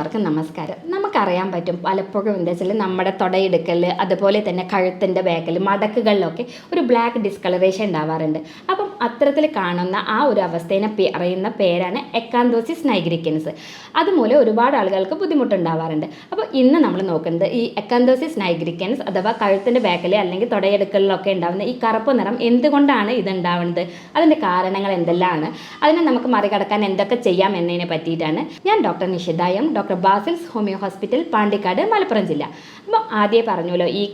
എല്ലാവർക്കും നമസ്കാരം. നമുക്കറിയാൻ പറ്റും പലപ്പോഴും എന്താ വെച്ചാൽ നമ്മുടെ തുടയെടുക്കൽ അതുപോലെ തന്നെ കഴുത്തിന്റെ ബാക്കിൽ മടക്കുകളിലൊക്കെ ഒരു ബ്ലാക്ക് ഡിസ്കളറേഷൻ ഉണ്ടാവാറുണ്ട്. അപ്പം അത്തരത്തിൽ കാണുന്ന ആ ഒരു അവസ്ഥയെ പേ- പറയുന്ന പേരാണ് എക്കാന്തോസിസ് നൈഗ്രിക്കൻസ്. അതുമൂലം ഒരുപാട് ആളുകൾക്ക് ബുദ്ധിമുട്ടുണ്ടാവാറുണ്ട്. അപ്പോൾ ഇന്ന് നമ്മൾ നോക്കുന്നത് ഈ എക്കാന്തോസിസ് നൈഗ്രിക്കൻസ് അഥവാ കഴുത്തിന്റെ ബാക്കിൽ അല്ലെങ്കിൽ തുടയെടുക്കലിലൊക്കെ ഉണ്ടാകുന്ന ഈ കറുപ്പ് നിറം എന്തുകൊണ്ടാണ് ഇതുണ്ടാവുന്നത് അതിന്റെ കാരണങ്ങൾ എന്തെല്ലാമാണ് അതിനെ നമുക്ക് മറികടക്കാൻ എന്തൊക്കെ ചെയ്യാം എന്നതിനെ പറ്റിയിട്ടാണ് ഞാൻ doctor Nishitha M doctor Basil's homeo hospital Pandikkad Malappuram ജില്ല. അപ്പോൾ ആദ്യം പറഞ്ഞല്ലോ ഈ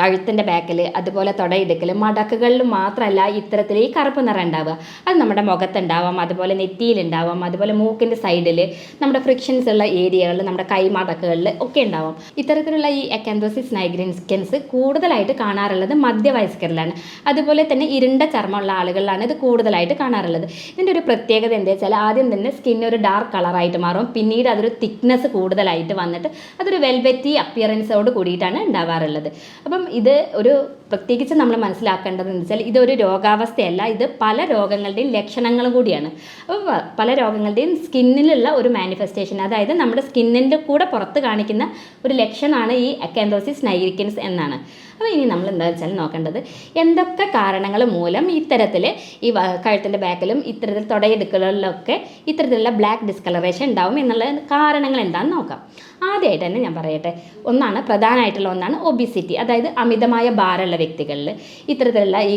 കഴുത്തിന്റെ ബാക്കിൽ അതുപോലെ തുടയെടുക്കൽ മടക്കുകളിൽ മാത്രമല്ല ഇത്തരത്തിൽ ഈ കറുപ്പ് നിറം ഉണ്ടാവുക. അത് നമ്മുടെ മുഖത്തുണ്ടാവാം അതുപോലെ നെറ്റിയിലുണ്ടാവാം അതുപോലെ മൂക്കിന്റെ സൈഡിൽ നമ്മുടെ ഫ്രിക്ഷൻസ് ഉള്ള ഏരിയകളിൽ നമ്മുടെ കൈമടക്കുകളിൽ ഒക്കെ ഉണ്ടാവാം. ഇത്തരത്തിലുള്ള ഈ എക്കാന്തോസിസ് നൈഗ്രിൻസ്കൻസ് കൂടുതലായിട്ട് കാണാറുള്ളത് മധ്യവയസ്കരിലാണ്. അതുപോലെ തന്നെ ഇരുണ്ട ചർമ്മമുള്ള ആളുകളിലാണ് ഇത് കൂടുതലായിട്ട് കാണാറുള്ളത്. ഇതിന്റെ ഒരു പ്രത്യേകത എന്താ വെച്ചാൽ ആദ്യം തന്നെ സ്കിൻ ഒരു ഡാർക്ക് കളറായിട്ട് മാറും. പിന്നീട് അതൊരു തിക്നെസ് കൂടുതലായിട്ട് വന്നിട്ട് അതൊരു വെൽവെറ്റി അപ്പിയറൻസോട് കൂടിയിട്ടാണ് ഉണ്ടാവാറുള്ളത്. അപ്പം ഇത് ഒരു പ്രത്യേകിച്ച് നമ്മൾ മനസ്സിലാക്കേണ്ടത് എന്ന് വെച്ചാൽ ഇതൊരു രോഗാവസ്ഥയല്ല ഇത് പല രോഗങ്ങളുടെയും ലക്ഷണങ്ങളും കൂടിയാണ്. അപ്പോൾ പല രോഗങ്ങളുടെയും സ്കിന്നിലുള്ള ഒരു മാനിഫെസ്റ്റേഷൻ അതായത് നമ്മുടെ സ്കിന്നിന്റെ കൂടെ പുറത്ത് കാണിക്കുന്ന ഒരു ലക്ഷണമാണ് ഈ അക്കാന്തോസിസ് നൈരിക്കൻസ് എന്നാണ്. അപ്പോൾ ഇനി നമ്മൾ എന്താ വെച്ചാൽ നോക്കേണ്ടത് എന്തൊക്കെ കാരണങ്ങൾ മൂലം ഇത്തരത്തിൽ ഈ കഴുത്തിന്റെ ബാക്കിലും ഇത്തരത്തിൽ തുടയെടുക്കലിലൊക്കെ ഇത്തരത്തിലുള്ള ബ്ലാക്ക് ഡിസ്കളറേഷൻ ഉണ്ടാവും എന്നുള്ള കാരണങ്ങൾ എന്താണെന്ന് നോക്കാം. ആദ്യമായിട്ട് തന്നെ ഞാൻ പറയട്ടെ. ഒന്നാണ് പ്രധാനമായിട്ടുള്ള ഒന്നാണ് ഒബിസിറ്റി അതായത് അമിതമായ ഭാരമുള്ള വ്യക്തികളിൽ ഇത്തരത്തിലുള്ള ഈ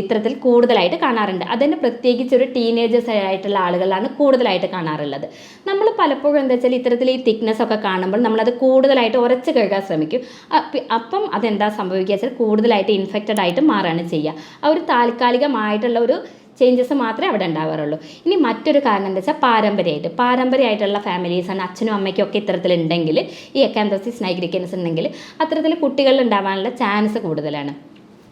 ഇത്തരത്തിൽ കൂടുതലായിട്ട് കാണാറുണ്ട്. അതിന് പ്രത്യേകിച്ച് ഒരു ടീനേജേഴ്സ് ആയിട്ടുള്ള ആളുകളാണ് കൂടുതലായിട്ട് കാണാറുള്ളത്. നമ്മൾ പലപ്പോഴും എന്താ വെച്ചാൽ ഇത്തരത്തിൽ ഈ തിക്നെസ് ഒക്കെ കാണുമ്പോൾ നമ്മളത് കൂടുതലായിട്ട് ഉറച്ച് കഴുകാൻ ശ്രമിക്കും. അപ്പം അതെന്താ സംഭവിക്കുക വെച്ചാൽ കൂടുതലായിട്ട് ഇൻഫെക്റ്റഡ് ആയിട്ട് മാറുകയാണ് ചെയ്യുക. ആ ഒരു താൽക്കാലികമായിട്ടുള്ള ഒരു ചേഞ്ചസ് മാത്രമേ അവിടെ ഉണ്ടാവാറുള്ളൂ. ഇനി മറ്റൊരു കാരണം എന്താ വെച്ചാൽ പാരമ്പര്യമായിട്ട്. പാരമ്പര്യമായിട്ടുള്ള ഫാമിലീസാണ് അച്ഛനും അമ്മയ്ക്കും ഒക്കെ ഇത്തരത്തിലുണ്ടെങ്കിൽ ഈ എക്കാന്തോസിസ് നൈഗ്രിക്കൻസ് ഉണ്ടെങ്കിൽ അത്തരത്തിൽ കുട്ടികളിൽ ഉണ്ടാവാനുള്ള ചാൻസ് കൂടുതലാണ്.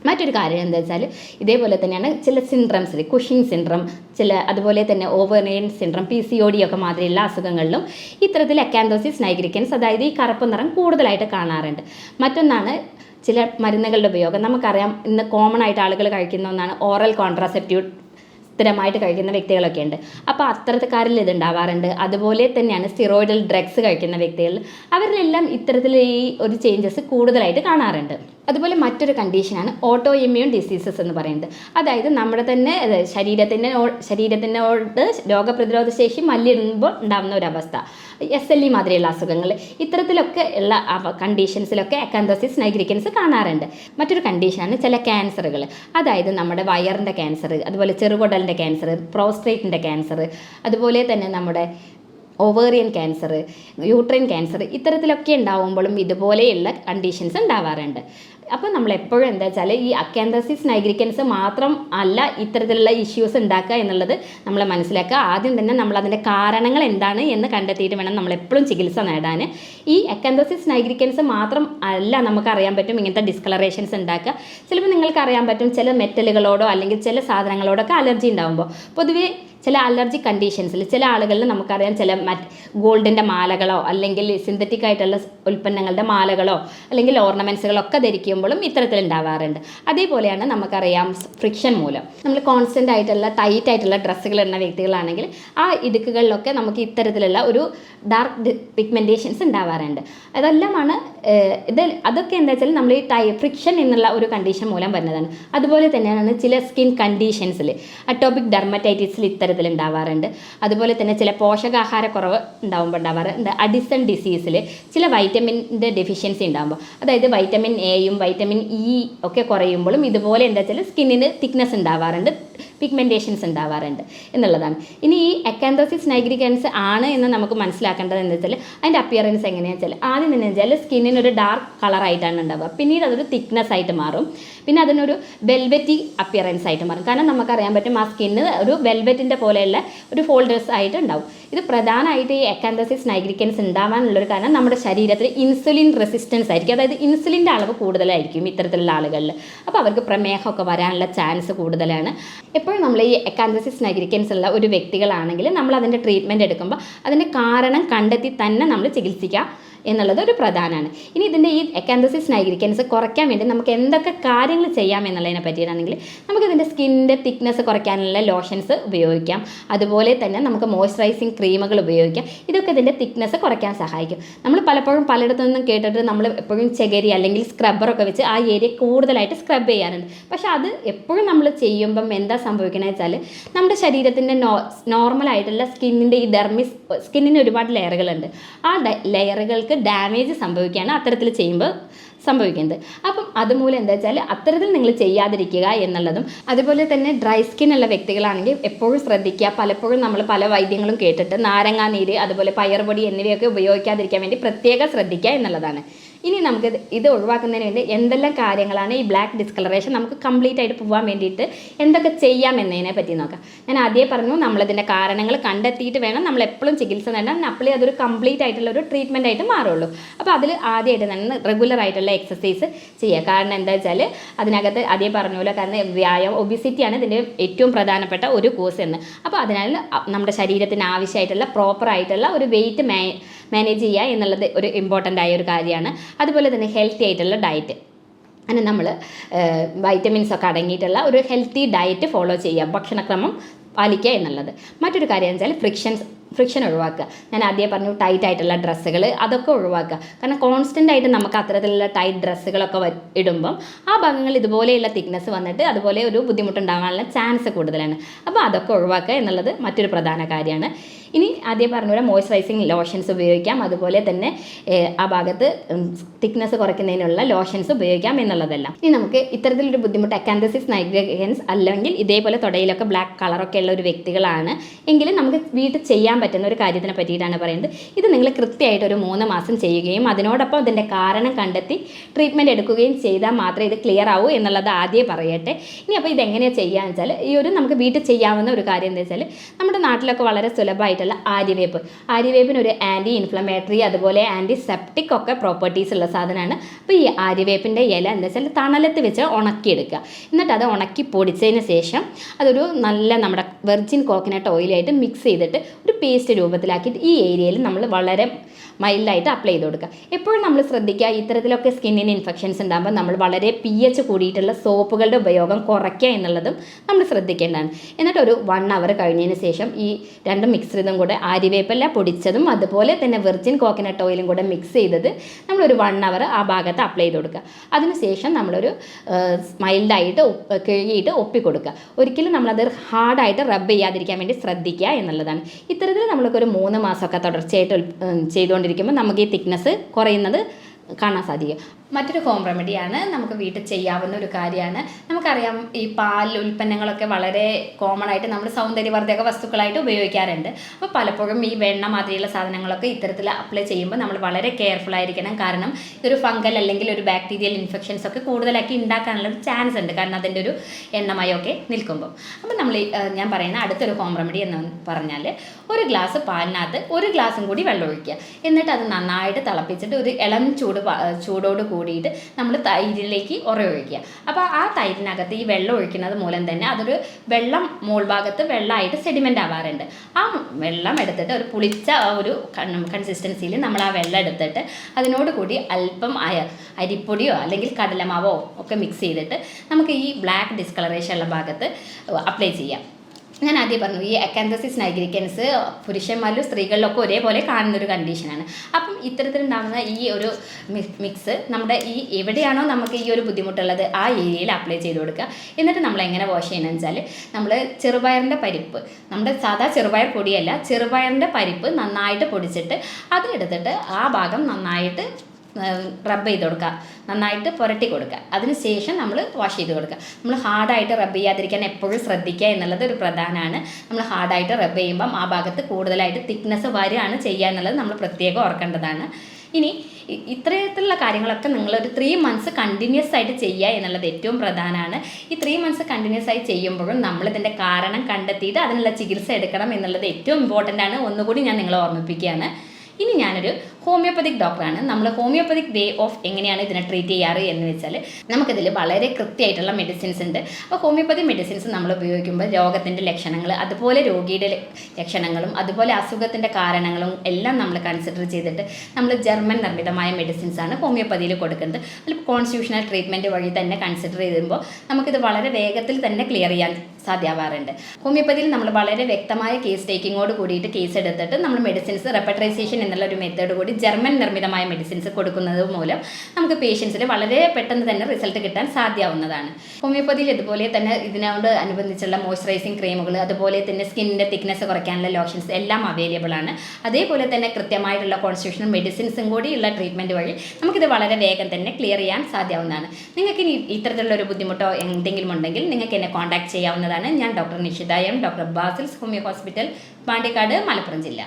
മറ്റൊരു കാര്യം എന്താ വെച്ചാൽ ഇതേപോലെ തന്നെയാണ് ചില സിൻഡ്രംസ് കുഷിങ് സിൻഡ്രം ചില അതുപോലെ തന്നെ ovarian syndrome P C O D ഒക്കെ മാതിരിയുള്ള അസുഖങ്ങളിലും ഇത്തരത്തിൽ എക്കാന്തോസിസ് നൈഗ്രിക്കൻസ് അതായത് ഈ കറുപ്പ് നിറം കൂടുതലായിട്ട് കാണാറുണ്ട്. മറ്റൊന്നാണ് ചില മരുന്നുകളുടെ ഉപയോഗം. നമുക്കറിയാം ഇന്ന് കോമൺ ആയിട്ട് ആളുകൾ കഴിക്കുന്ന ഒന്നാണ് ഓറൽ കോൺട്രാസെപ്റ്റീവ് സ്ഥിരമായിട്ട് കഴിക്കുന്ന വ്യക്തികളൊക്കെ ഉണ്ട് അപ്പോൾ അത്തരക്കാരിൽ ഇത് ഉണ്ടാവാറുണ്ട്. അതുപോലെ തന്നെയാണ് സ്റ്റിറോയിഡൽ ഡ്രഗ്സ് കഴിക്കുന്ന വ്യക്തികൾ. അവരിലെല്ലാം ഇത്തരത്തിൽ ഈ ഒരു ചേഞ്ചസ് കൂടുതലായിട്ട് കാണാറുണ്ട്. അതുപോലെ മറ്റൊരു കണ്ടീഷനാണ് ഓട്ടോ ഇമ്മ്യൂൺ ഡിസീസസ് എന്ന് പറയുന്നത്. അതായത് നമ്മുടെ തന്നെ ശരീരത്തിന്റെ ശരീരത്തിനോട് രോഗപ്രതിരോധ ശേഷി മല്ലിടുമ്പോൾ ഉണ്ടാകുന്ന ഒരു അവസ്ഥ. എസ് എൽ ഇ മാതിരിയുള്ള അസുഖങ്ങൾ. ഇത്തരത്തിലൊക്കെ ഉള്ള കണ്ടീഷൻസിലൊക്കെ അക്കാന്തോസിസ് നൈഗ്രിക്കൻസ് കാണാറുണ്ട്. മറ്റൊരു കണ്ടീഷനാണ് ചില ക്യാൻസറുകൾ അതായത് നമ്മുടെ വയറിന്റെ ക്യാൻസർ അതുപോലെ ചെറുകുടലിന്റെ ക്യാൻസർ പ്രോസ്ട്രേറ്റിന്റെ ക്യാൻസർ അതുപോലെ തന്നെ നമ്മുടെ ഓവേറിയൻ ക്യാൻസർ യൂട്രൈൻ ക്യാൻസർ ഇത്തരത്തിലൊക്കെ ഉണ്ടാവുമ്പോഴും ഇതുപോലെയുള്ള കണ്ടീഷൻസ് ഉണ്ടാവാറുണ്ട്. അപ്പോൾ നമ്മൾ എപ്പോഴും എന്താ വെച്ചാൽ ഈ അക്കാന്തസിസ് നൈഗ്രിക്കൻസ് മാത്രം അല്ല ഇത്തരത്തിലുള്ള ഇഷ്യൂസ് ഉണ്ടാക്കുക എന്നുള്ളത് നമ്മൾ മനസ്സിലാക്കുക. ആദ്യം തന്നെ നമ്മൾ അതിന്റെ കാരണങ്ങൾ എന്താണ് എന്ന് കണ്ടെത്തിയിട്ട് വേണം നമ്മൾ എപ്പോഴും ചികിത്സ നേടാൻ. ഈ അക്കാന്തസിസ് നൈഗ്രിക്കൻസ് മാത്രം അല്ല നമുക്ക് അറിയാൻ പറ്റും ഇങ്ങനത്തെ ഡിസ്കളറേഷൻസ് ഉണ്ടാക്കുക. ചിലപ്പോൾ നിങ്ങൾക്ക് അറിയാൻ പറ്റും ചില മെറ്റലുകളോടോ അല്ലെങ്കിൽ ചില സാധനങ്ങളോടൊക്കെ അലർജി ഉണ്ടാകുമ്പോൾ പൊതുവേ ചില അലർജി കണ്ടീഷൻസിൽ ചില ആളുകളിൽ നമുക്കറിയാം ചില മറ്റ് ഗോൾഡിന്റെ മാലകളോ അല്ലെങ്കിൽ സിന്തറ്റിക് ആയിട്ടുള്ള ഉൽപ്പന്നങ്ങളുടെ മാലകളോ അല്ലെങ്കിൽ ഓർണമെന്റ്സുകളോ ഒക്കെ ധരിക്കുമ്പോഴും ഇത്തരത്തിൽ ഉണ്ടാവാറുണ്ട്. അതേപോലെയാണ് നമുക്കറിയാം ഫ്രിക്ഷൻ മൂലം. നമ്മൾ കോൺസ്റ്റന്റ് ആയിട്ടുള്ള ടൈറ്റ് ആയിട്ടുള്ള ഡ്രസ്സുകൾ ഇടുന്ന വ്യക്തികളാണെങ്കിൽ ആ ഇടുക്കുകളിലൊക്കെ നമുക്ക് ഇത്തരത്തിലുള്ള ഒരു ഡാർക്ക് പിഗ്മെന്റേഷൻസ് ഉണ്ടാവാറുണ്ട്. അതെല്ലാമാണ് ഇത് അതൊക്കെ എന്താ വെച്ചാൽ നമ്മൾ ഈ ടൈ ഫ്രിക്ഷൻ എന്നുള്ള ഒരു കണ്ടീഷൻ മൂലം വരുന്നതാണ്. അതുപോലെ തന്നെയാണ് ചില സ്കിൻ കണ്ടീഷൻസിൽ അറ്റോപിക് ഡെർമറ്റൈറ്റിസിൽ ഇത്തരത്തിൽ ഉണ്ടാവാറുണ്ട്. അതുപോലെ തന്നെ ചില പോഷകാഹാരക്കുറവ് ഉണ്ടാകുമ്പോൾ ഉണ്ടാവാറുണ്ട് അഡിസൺ ഡിസീസിൽ ചില വൈറ്റമിന്റെ ഡെഫിഷ്യൻസി ഉണ്ടാകുമ്പോൾ അതായത് വൈറ്റമിൻ എയും വൈറ്റമിൻ ഇ ഒക്കെ കുറയുമ്പോഴും ഇതുപോലെ എന്താ വെച്ചാൽ സ്കിന്നിന് തിക്നെസ് ഉണ്ടാവാറുണ്ട്. പിഗ്മെന്റേഷൻസ് ഉണ്ടാവാറുണ്ട് എന്നുള്ളതാണ്. ഇനി ഈ എക്കാന്തോസിസ് നൈഗ്രിക്കൻസ് ആണ് എന്ന് നമുക്ക് മനസ്സിലാക്കേണ്ടത് എന്ന് വെച്ചാൽ അതിന്റെ അപ്പിയറൻസ് എങ്ങനെയാണെന്ന് വെച്ചാൽ ആദ്യം തന്നെ വെച്ചാൽ സ്കിന്നിന് ഒരു ഡാർക്ക് കളറായിട്ടാണ് ഉണ്ടാവുക. പിന്നീട് അതൊരു തിക്നെസ് ആയിട്ട് മാറും. പിന്നെ അതിനൊരു വെൽവെറ്റി അപ്പിയറൻസ് ആയിട്ട് മാറും. കാരണം നമുക്കറിയാൻ പറ്റും ആ സ്കിന്ന് ഒരു വെൽവെറ്റിന്റെ പോലെയുള്ള ഒരു ഫോൾഡേഴ്സ് ആയിട്ട് ഉണ്ടാവും. ഇത് പ്രധാനമായിട്ട് ഈ എക്കാന്തസിസ് നൈഗ്രിക്കൻസ് ഉണ്ടാവാനുള്ളൊരു കാരണം നമ്മുടെ ശരീരത്തിൽ ഇൻസുലിൻ റെസിസ്റ്റൻസ് ആയിരിക്കും. അതായത് ഇൻസുലിന്റെ അളവ് കൂടുതലായിരിക്കും ഇത്തരത്തിലുള്ള ആളുകളിൽ അപ്പോൾ അവർക്ക് പ്രമേഹമൊക്കെ വരാനുള്ള ചാൻസ് കൂടുതലാണ്. എപ്പോഴും നമ്മൾ ഈ എക്കാന്തസിസ് നഗരിക്കൻസ് ഉള്ള ഒരു വ്യക്തികളാണെങ്കിൽ നമ്മൾ അതിന്റെ ട്രീറ്റ്മെന്റ് എടുക്കുമ്പോൾ അതിന്റെ കാരണം കണ്ടെത്തി തന്നെ നമ്മൾ ചികിത്സിക്കുക എന്നുള്ളത് ഒരു പ്രധാനമാണ് ഇനി ഇതിന്റെ ഈ എക്കാന്തസിസ് നൈഗ്രിക്കൻസ് കുറയ്ക്കാൻ വേണ്ടി നമുക്ക് എന്തൊക്കെ കാര്യങ്ങൾ ചെയ്യാം എന്നുള്ളതിനെ പറ്റിയിട്ടാണെങ്കിൽ നമുക്ക് ഇതിന്റെ സ്കിന്നിന്റെ തിക്നെസ് കുറയ്ക്കാനുള്ള ലോഷൻസ് ഉപയോഗിക്കാം. അതുപോലെ തന്നെ നമുക്ക് മോയ്സ്ചറൈസിങ് ക്രീമുകൾ ഉപയോഗിക്കാം. ഇതൊക്കെ ഇതിന്റെ തിക്നെസ് കുറയ്ക്കാൻ സഹായിക്കും. നമ്മൾ പലപ്പോഴും പലയിടത്തു നിന്നും കേട്ടിട്ട് നമ്മൾ എപ്പോഴും ചകരി അല്ലെങ്കിൽ സ്ക്രബ്ബറൊക്കെ വെച്ച് ആ ഏരിയ കൂടുതലായിട്ട് സ്ക്രബ് ചെയ്യാറുണ്ട്. പക്ഷേ അത് എപ്പോഴും നമ്മൾ ചെയ്യുമ്പം എന്താ സംഭവിക്കണമെന്ന് വെച്ചാൽ നമ്മുടെ ശരീരത്തിന്റെ നോ നോർമലായിട്ടുള്ള സ്കിന്നിന്റെ ഈ ഡെർമിസ് സ്കിന്നിന് ഒരുപാട് ലെയറുകളുണ്ട് ആ ലെയറുകൾക്ക് ഡാമേജ് സംഭവിക്കുകയാണ് അത്തരത്തിൽ ചെയ്യുമ്പോൾ സംഭവിക്കുന്നത്. അപ്പം അതുമൂലം എന്താ വെച്ചാൽ അത്തരത്തിൽ നിങ്ങൾ ചെയ്യാതിരിക്കുക എന്നുള്ളതും അതുപോലെ തന്നെ ഡ്രൈ സ്കിൻ ഉള്ള വ്യക്തികളാണെങ്കിൽ എപ്പോഴും ശ്രദ്ധിക്കുക. പലപ്പോഴും നമ്മൾ പല വൈദ്യങ്ങളും കേട്ടിട്ട് നാരങ്ങാനീര് അതുപോലെ പയർപൊടി എന്നിവയൊക്കെ ഉപയോഗിക്കാതിരിക്കാൻ വേണ്ടി പ്രത്യേകം ശ്രദ്ധിക്കുക എന്നുള്ളതാണ്. ഇനി നമുക്ക് ഇത് ഒഴിവാക്കുന്നതിന് വേണ്ടി എന്തെല്ലാം കാര്യങ്ങളാണ് ഈ ബ്ലാക്ക് ഡിസ്കളറേഷൻ നമുക്ക് കംപ്ലീറ്റ് ആയിട്ട് പോകാൻ വേണ്ടിയിട്ട് എന്തൊക്കെ ചെയ്യാം എന്നതിനെ പറ്റി നോക്കാം. ഞാൻ ആദ്യം പറഞ്ഞു നമ്മളിതിന്റെ കാരണങ്ങൾ കണ്ടെത്തിയിട്ട് വേണം നമ്മൾ എപ്പോഴും ചികിത്സ നേടാൻ. അപ്പോഴേ അതൊരു കംപ്ലീറ്റ് ആയിട്ടുള്ള ഒരു ട്രീറ്റ്മെന്റ് ആയിട്ട് മാറുള്ളൂ. അപ്പോൾ അതിൽ ആദ്യമായിട്ട് തന്നെ റെഗുലർ ആയിട്ടുള്ള എക്സസൈസ് ചെയ്യുക. കാരണം എന്താ വെച്ചാൽ അതിനകത്ത് ആദ്യം പറഞ്ഞ പോലെ കാരണം വ്യായാമം ഒബിസിറ്റിയാണ് ഇതിന്റെ ഏറ്റവും പ്രധാനപ്പെട്ട ഒരു കോഴ്സ് എന്ന്. അപ്പോൾ അതിനാൽ നമ്മുടെ ശരീരത്തിന് ആവശ്യമായിട്ടുള്ള പ്രോപ്പർ ആയിട്ടുള്ള ഒരു വെയിറ്റ് മാനേജ് ചെയ്യുക എന്നുള്ളത് ഒരു ഇമ്പോർട്ടന്റ് ആയ ഒരു കാര്യമാണ്. അതുപോലെ തന്നെ ഹെൽത്തി ആയിട്ടുള്ള ഡയറ്റ് അങ്ങനെ നമ്മൾ വൈറ്റമിൻസ് ഒക്കെ അടങ്ങിയിട്ടുള്ള ഒരു ഹെൽത്തി ഡയറ്റ് ഫോളോ ചെയ്യുക ഭക്ഷണക്രമം പാലിക്കുക എന്നുള്ളത്. മറ്റൊരു കാര്യം വെച്ചാൽ ഫ്രിക്ഷൻസ് ഫ്രിക്ഷൻ ഒഴിവാക്കുക. ഞാൻ ആദ്യം പറഞ്ഞു ടൈറ്റ് ആയിട്ടുള്ള ഡ്രസ്സുകൾ അതൊക്കെ ഒഴിവാക്കുക. കാരണം കോൺസ്റ്റന്റ് ആയിട്ട് നമുക്ക് അത്തരത്തിലുള്ള ടൈറ്റ് ഡ്രസ്സുകളൊക്കെ ഇടുമ്പം ആ ഭാഗങ്ങൾ ഇതുപോലെയുള്ള തിക്നെസ് വന്നിട്ട് അതുപോലെ ഒരു ബുദ്ധിമുട്ടുണ്ടാകാനുള്ള ചാൻസ് കൂടുതലാണ്. അപ്പോൾ അതൊക്കെ ഒഴിവാക്കുക എന്നുള്ളത് മറ്റൊരു പ്രധാന കാര്യമാണ്. ഇനി ആദ്യം പറഞ്ഞ പോലെ മോയ്സ്ചറൈസിങ് ലോഷൻസ് ഉപയോഗിക്കാം. അതുപോലെ തന്നെ ആ ഭാഗത്ത് തിക്നെസ് കുറയ്ക്കുന്നതിനുള്ള ലോഷൻസ് ഉപയോഗിക്കാം എന്നുള്ളതെല്ലാം. ഇനി നമുക്ക് ഇത്തരത്തിലൊരു ബുദ്ധിമുട്ട് അക്കാന്തസിസ് നൈഗ്രൻസ് അല്ലെങ്കിൽ ഇതേപോലെ തുടയിലൊക്കെ ബ്ലാക്ക് കളറൊക്കെ ഉള്ള ഒരു വ്യക്തികളാണ്. എങ്കിലും നമുക്ക് വീട്ടിൽ ചെയ്യാൻ പറ്റുന്ന ഒരു കാര്യത്തിനെ പറ്റിയിട്ടാണ് പറയുന്നത്. ഇത് നിങ്ങൾ കൃത്യമായിട്ട് ഒരു മൂന്ന് മാസം ചെയ്യുകയും അതിനോടൊപ്പം അതിന്റെ കാരണം കണ്ടെത്തി ട്രീറ്റ്മെന്റ് എടുക്കുകയും ചെയ്താൽ മാത്രമേ ഇത് ക്ലിയർ ആവൂ എന്നുള്ളത് ആദ്യമേ പറയട്ടെ. ഇനി അപ്പോൾ ഇതെങ്ങനെയാണ് ചെയ്യുകയെന്ന് വെച്ചാൽ ഈ ഒരു നമുക്ക് വീട്ടിൽ ചെയ്യാവുന്ന ഒരു കാര്യം എന്താ വെച്ചാൽ നമ്മുടെ നാട്ടിലൊക്കെ വളരെ സുലഭമായിട്ടുള്ള ആര്യവേപ്പ്. ആര്യവേപ്പിന് ഒരു ആന്റി ഇൻഫ്ലമേറ്ററി അതുപോലെ ആന്റി സെപ്റ്റിക് ഒക്കെ പ്രോപ്പർട്ടീസ് ഉള്ള സാധനമാണ്. അപ്പോൾ ഈ ആര്യവേപ്പിന്റെ ഇല എന്താ വെച്ചാൽ തണലത്ത് വെച്ച് ഉണക്കിയെടുക്കുക. എന്നിട്ട് അത് ഉണക്കി പൊടിച്ചതിന് ശേഷം അതൊരു നല്ല നമ്മുടെ വെർജിൻ കോക്കനട്ട് ഓയിലായിട്ട് മിക്സ് ചെയ്തിട്ട് ഒരു പേസ്റ്റ് രൂപത്തിലാക്കിയിട്ട് ഈ ഏരിയയിൽ നമ്മൾ വളരെ മൈൽഡായിട്ട് അപ്ലൈ ചെയ്ത് കൊടുക്കുക. എപ്പോഴും നമ്മൾ ശ്രദ്ധിക്കുക ഇത്തരത്തിലൊക്കെ സ്കിന്നിന് ഇൻഫെക്ഷൻസ് ഉണ്ടാകുമ്പോൾ നമ്മൾ വളരെ പി എച്ച് കൂടിയിട്ടുള്ള സോപ്പുകളുടെ ഉപയോഗം കുറയ്ക്കുക എന്നുള്ളതും നമ്മൾ ശ്രദ്ധിക്കേണ്ടതാണ്. എന്നിട്ട് ഒരു വൺ അവർ കഴിഞ്ഞതിന് ശേഷം ഈ രണ്ട് മിക്സ്ഡും കൂടെ ആര്യവേപ്പല്ല പൊടിച്ചതും അതുപോലെ തന്നെ വെർജിൻ കോക്കനട്ട് ഓയിലും കൂടെ മിക്സ് ചെയ്തത് നമ്മളൊരു വൺ അവർ ആ ഭാഗത്ത് അപ്ലൈ ചെയ്ത് കൊടുക്കുക. അതിനുശേഷം നമ്മളൊരു മൈൽഡായിട്ട് കഴുകിയിട്ട് ഒപ്പി കൊടുക്കുക ഒരിക്കലും നമ്മളത് ഹാർഡായിട്ട് റബ്ബ് ചെയ്യാതിരിക്കാൻ വേണ്ടി ശ്രദ്ധിക്കുക എന്നുള്ളതാണ്. ഇത്തരത്തിൽ നമ്മൾക്ക് ഒരു മൂന്ന് മാസമൊക്കെ തുടർച്ചയായിട്ട് ചെയ്തുകൊണ്ടിരിക്കുമ്പോൾ നമുക്ക് ഈ തിക്നെസ് കുറയുന്നത് കാണാൻ സാധിക്കും. മറ്റൊരു ഹോം റെമഡിയാണ് നമുക്ക് വീട്ടിൽ ചെയ്യാവുന്ന ഒരു കാര്യമാണ്. നമുക്കറിയാം ഈ പാൽ ഉൽപ്പന്നങ്ങളൊക്കെ വളരെ കോമൺ ആയിട്ട് നമ്മൾ സൗന്ദര്യവർദ്ധക വസ്തുക്കളായിട്ട് ഉപയോഗിക്കാറുണ്ട്. അപ്പോൾ പലപ്പോഴും ഈ വെണ്ണ മാതിരിയുള്ള സാധനങ്ങളൊക്കെ ഇത്തരത്തിൽ അപ്ലൈ ചെയ്യുമ്പോൾ നമ്മൾ വളരെ കെയർഫുൾ ആയിരിക്കണം. കാരണം ഒരു ഫംഗൽ അല്ലെങ്കിൽ ഒരു ബാക്ടീരിയൽ ഇൻഫെക്ഷൻസ് ഒക്കെ കൂടുതലാക്കി ഉണ്ടാക്കാനുള്ള ഒരു ചാൻസ് ഉണ്ട്. കാരണം അതിന്റെ ഒരു എണ്ണമയൊക്കെ നിൽക്കുമ്പോൾ. അപ്പോൾ നമ്മൾ ഞാൻ പറയുന്ന അടുത്തൊരു ഹോം റെമഡി എന്ന് പറഞ്ഞാൽ ഒരു ഗ്ലാസ് പാലിനകത്ത് ഒരു ഗ്ലാസും കൂടി വെള്ളം ഒഴിക്കുക. എന്നിട്ട് അത് നന്നായിട്ട് തിളപ്പിച്ചിട്ട് ഒരു ഇളം ചൂട് ചൂടോട് കൂടിയിട്ട് നമ്മൾ തൈരിലേക്ക് ഉറയൊഴിക്കുക. അപ്പോൾ ആ തൈരിനകത്ത് ഈ വെള്ളം ഒഴിക്കുന്നത് മൂലം തന്നെ അതൊരു വെള്ളം മോൾ ഭാഗത്ത് വെള്ളമായിട്ട് സെഡിമെന്റ് ആവാറുണ്ട്. ആ വെള്ളം എടുത്തിട്ട് ഒരു പുളിച്ച ഒരു കൺസിസ്റ്റൻസിയിൽ നമ്മൾ ആ വെള്ളം എടുത്തിട്ട് അതിനോട് കൂടി അല്പം അരിപ്പൊടിയോ അല്ലെങ്കിൽ കടലമാവോ ഒക്കെ മിക്സ് ചെയ്തിട്ട് നമുക്ക് ഈ ബ്ലാക്ക് ഡിസ്കളറേഷൻ ഉള്ള ഭാഗത്ത് അപ്ലൈ ചെയ്യാം. ഞാൻ ആദ്യം പറഞ്ഞു ഈ അക്കാന്തസിസ് നൈഗ്രിക്കൻസ് പുരുഷന്മാരിലും സ്ത്രീകളിലൊക്കെ ഒരേപോലെ കാണുന്ന ഒരു കണ്ടീഷനാണ് അപ്പം ഇത്തരത്തിലുണ്ടാകുന്ന ഈ ഒരു മിക്സ് നമ്മുടെ ഈ എവിടെയാണോ നമുക്ക് ഈ ഒരു ബുദ്ധിമുട്ടുള്ളത് ആ ഏരിയയിൽ അപ്ലൈ ചെയ്ത് കൊടുക്കുക. എന്നിട്ട് നമ്മൾ എങ്ങനെ വാഷ് ചെയ്യണമെന്ന് വെച്ചാൽ നമ്മൾ ചെറുപയറിന്റെ പരിപ്പ് നമ്മുടെ സാധാ ചെറുപയർ പൊടിയല്ല ചെറുപയറിന്റെ പരിപ്പ് നന്നായിട്ട് പൊടിച്ചിട്ട് അത് എടുത്തിട്ട് ആ ഭാഗം നന്നായിട്ട് റബ്ബ് ചെയ്ത് കൊടുക്കുക. നന്നായിട്ട് പുരട്ടി കൊടുക്കുക. അതിന് ശേഷം നമ്മൾ വാഷ് ചെയ്ത് കൊടുക്കുക. നമ്മൾ ഹാർഡായിട്ട് റബ്ബ് ചെയ്യാതിരിക്കാൻ എപ്പോഴും ശ്രദ്ധിക്കുക എന്നുള്ളത് ഒരു പ്രധാനമാണ് നമ്മൾ ഹാർഡായിട്ട് റബ്ബ് ചെയ്യുമ്പം ആ ഭാഗത്ത് കൂടുതലായിട്ട് തിക്നെസ് വരികയാണ് ചെയ്യുക എന്നുള്ളത് നമ്മൾ പ്രത്യേകം ഓർക്കേണ്ടതാണ്. ഇനി ഇത്രയത്തിലുള്ള കാര്യങ്ങളൊക്കെ നിങ്ങൾ ഒരു ത്രീ മന്ത്സ് കണ്ടിന്യൂസ് ആയിട്ട് ചെയ്യുക എന്നുള്ളത് ഏറ്റവും പ്രധാനമാണ് ഈ ത്രീ മന്ത്സ് കണ്ടിന്യൂസ് ആയി ചെയ്യുമ്പോഴും നമ്മൾ ഇതിന്റെ കാരണം കണ്ടെത്തിയിട്ട് അതിനുള്ള ചികിത്സ എടുക്കണം എന്നുള്ളത് ഏറ്റവും ഇമ്പോർട്ടന്റ് ആണ്. ഒന്നുകൂടി ഞാൻ നിങ്ങളെ ഓർമ്മിപ്പിക്കുകയാണ്. ഇനി ഞാനൊരു ഹോമിയോപ്പതിക് ഡോക്ടറാണ് നമ്മൾ ഹോമിയോപ്പതിക് വേ ഓഫ് എങ്ങനെയാണ് ഇതിനെ ട്രീറ്റ് ചെയ്യാറ് എന്ന് വെച്ചാൽ നമുക്കിതിൽ വളരെ കൃത്യമായിട്ടുള്ള മെഡിസിൻസ് ഉണ്ട്. അപ്പോൾ ഹോമിയോപ്പതി മെഡിസിൻസ് നമ്മൾ ഉപയോഗിക്കുമ്പോൾ രോഗത്തിന്റെ ലക്ഷണങ്ങൾ അതുപോലെ രോഗിയുടെ ലക്ഷണങ്ങളും അതുപോലെ അസുഖത്തിന്റെ കാരണങ്ങളും എല്ലാം നമ്മൾ കൺസിഡർ ചെയ്തിട്ട് നമ്മൾ ജർമ്മൻ നിർമ്മിതമായ മെഡിസിൻസ് ആണ് ഹോമിയോപ്പതിയിൽ കൊടുക്കുന്നത്. അതിൽ കോൺസ്റ്റിറ്റ്യൂഷണൽ ട്രീറ്റ്മെന്റ് വഴി തന്നെ കൺസിഡർ ചെയ്യുമ്പോൾ നമുക്കിത് വളരെ വേഗത്തിൽ തന്നെ ക്ലിയർ ചെയ്യാൻ സാധ്യമാവാറുണ്ട്. ഹോമിയോപ്പതിയിൽ നമ്മൾ വളരെ വ്യക്തമായ കേസ് ടേക്കിങ്ങോട് കൂടിയിട്ട് കേസ് എടുത്തിട്ട് നമ്മൾ മെഡിസിൻസ് റെപ്പട്രൈസേഷൻ എന്നുള്ള ഒരു മെത്തേഡ് കൂടി ജർമ്മൻ നിർമ്മിതമായ മെഡിസിൻസ് കൊടുക്കുന്നത് മൂലം നമുക്ക് പേഷ്യൻസിന് വളരെ പെട്ടെന്ന് തന്നെ റിസൾട്ട് കിട്ടാൻ സാധ്യമാവുന്നതാണ് ഹോമിയോപ്പതിയിൽ ഇതുപോലെ തന്നെ ഇതിനോട് അനുബന്ധിച്ചുള്ള മോയ്സ്ചറൈസിങ് ക്രീമുകൾ അതുപോലെ തന്നെ സ്കിന്നിന്റെ തിക്നെസ് കുറയ്ക്കാനുള്ള ലോഷൻസ് എല്ലാം അവൈലബിൾ ആണ്. അതേപോലെ തന്നെ കൃത്യമായിട്ടുള്ള കോൺസ്റ്റിറ്റ്യൂഷണൽ മെഡിസിൻസും കൂടിയുള്ള ട്രീറ്റ്മെന്റ് വഴി നമുക്കിത് വളരെ വേഗം തന്നെ ക്ലിയർ ചെയ്യാൻ സാധ്യമാവുന്നതാണ് നിങ്ങൾക്ക് ഇനി ഇത്തരത്തിലുള്ള ഒരു ബുദ്ധിമുട്ടോ എന്തെങ്കിലും ഉണ്ടെങ്കിൽ നിങ്ങൾക്ക് എന്നെ കോൺടാക്ട് ചെയ്യാവുന്നതാണ്. ഞാൻ doctor Nishitha. M doctor Basil's homeo hospital Pandikkad Malappuram ജില്ല.